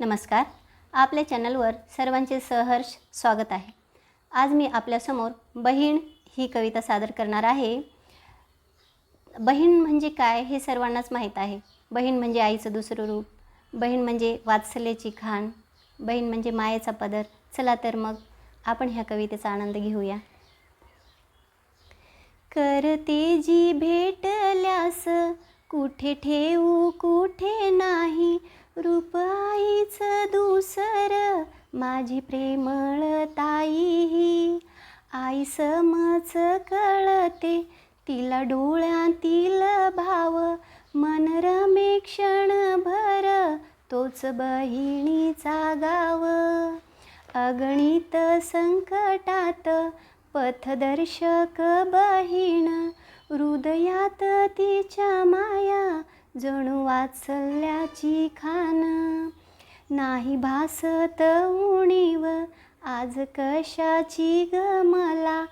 नमस्कार. आपल्या चॅनलवर सर्वांचे सहर्ष स्वागत आहे. आज मी आपल्यासमोर बहीण ही कविता सादर करणार आहे. बहीण म्हणजे काय हे सर्वांनाच माहीत आहे. बहीण म्हणजे आईचं दुसरं रूप. बहीण म्हणजे वात्सल्याची खाण. बहीण म्हणजे मायेचा पदर. चला तर मग आपण ह्या कवितेचा आनंद घेऊया. करते जी भेटल्यास कुठे ठेवू कुठे नाही रूप दुसर माझी प्रेमळ ताई आई समच कळते तिला डोळ्यातील भाव. मन रमे क्षणभर तोच बहिणीचा गाव. अगणित संकटात पथदर्शक बहीण हृदयात तिच्या माया जणू वाचल्याची खान. नाही भासत उणीव आज कशाची ग मला?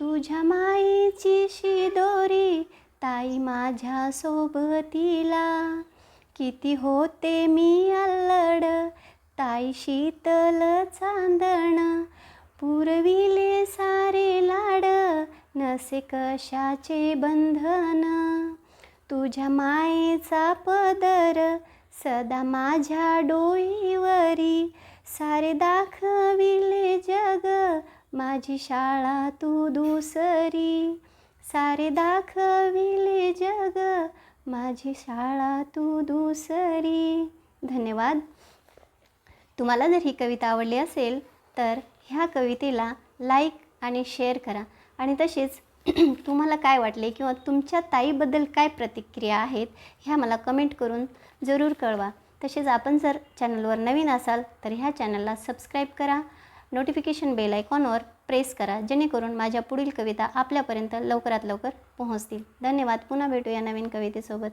तुझ्या माईची शिदोरी ताई माझ्या सोबतीला. किती होते मी अल्लड ताई शीतल चांदण. पुरविले सारे लाड नसे कशाचे बंधन? तुझ्या मायेचा पदर सदा माझ्या डोईवरी. सारे दाखविले जग माझी शाळा तू दुसरी. सारे दाखविले जग माझी शाळा तू दुसरी. धन्यवाद. तुम्हाला जर ही कविता आवडली असेल तर ह्या कवितेला लाईक आणि शेअर करा. आणि तसेच तुम्हाला काय वाटले किंवा तुमच्या ताईबद्दल काय प्रतिक्रिया आहेत ह्या मला कमेंट करून जरूर कळवा. तसेच आपण जर चॅनलवर नवीन असाल तर ह्या चॅनलला सबस्क्राईब करा. नोटिफिकेशन बेल आयकॉनवर प्रेस करा जेणेकरून माझ्या पुढील कविता आपल्यापर्यंत लवकरात लवकर पोहोचतील. धन्यवाद. पुन्हा भेटूया नवीन कवितेसोबत.